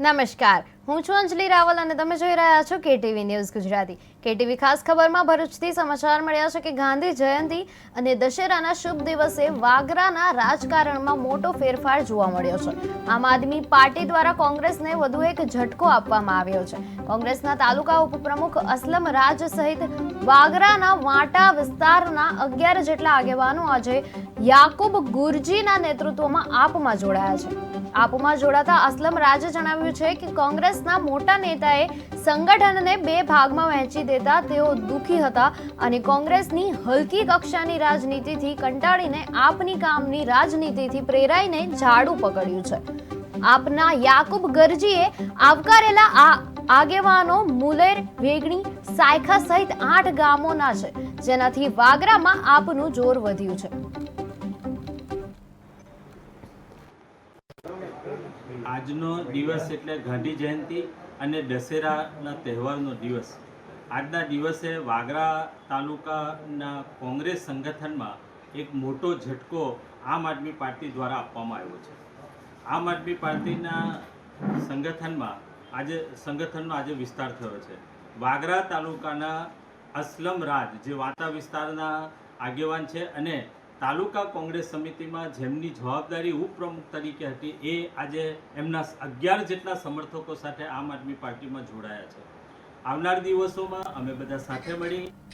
નમસ્કાર હું છું અંજલિ રાવલ અને તમે જોઈ રહ્યા છો કેટીવી ન્યૂઝ ગુજરાતી. કેટીવી ખાસ ખબરમાં ભરૂચથી સમાચાર મળ્યા છે કે ગાંધી જયંતિ અને દશેરાના શુભ દિવસે વાગરાના રાજકારણમાં મોટો ફેરફાર જોવા મળ્યો છે. આમ આદમી પાર્ટી દ્વારા કોંગ્રેસને વધુ એક ઝટકો આપવામાં આવ્યો છે. કોંગ્રેસના તાલુકા ઉપપ્રમુખ અસલમ રાજ સહિત વાગરાના વાંટા વિસ્તારના અગિયાર જેટલા આગેવાનો આજે યાકુબ ગુરજીના નેતૃત્વમાં આપમાં જોડાયા છે. આપમાં જોડાતા અસલમ રાજે જણાવ્યું છે કે કોંગ્રેસના મોટા નેતાએ સંગઠનને બે ભાગમાં વહેંચી દેતા તેઓ દુઃખી હતા અને કોંગ્રેસની હલકી કક્ષાની રાજનીતિથી કંટાળીને આપની કામની રાજનીતિથી પ્રેરાઈને ઝાડુ પકડ્યું છે. આપના યાકુબ ગરજીએ આવકારેલા આ આગેવાનો મુલેર, વેગણી, સાયખા સહિત આઠ ગામોના છે, જેનાથી વાગરામાં આપનું જોર વધ્યું છે. આજનો દિવસ એટલે ગાંધી જયંતિ અને દશેરાના તહેવારનો દિવસ. આજના દિવસે વાગરા તાલુકાના કોંગ્રેસ સંગઠનમાં એક મોટો ઝટકો આમ આદમી પાર્ટી દ્વારા આપવામાં આવ્યો છે. આમ આદમી પાર્ટીના સંગઠનમાં આજે, સંગઠનનો આજે વિસ્તાર થયો છે. વાગરા તાલુકાના અસલમ રાજ, જે વાતા વિસ્તારના આગેવાન છે અને તાલુકા કોંગ્રેસ સમિતિમાં જેમની જવાબદારી ઉપપ્રમુખ તરીકે હતી, એ આજે એમના અગિયાર જેટલા સમર્થકો સાથે આમ આદમી પાર્ટીમાં જોડાયા છે. આવનાર દિવસોમાં અમે બધા સાથે મળી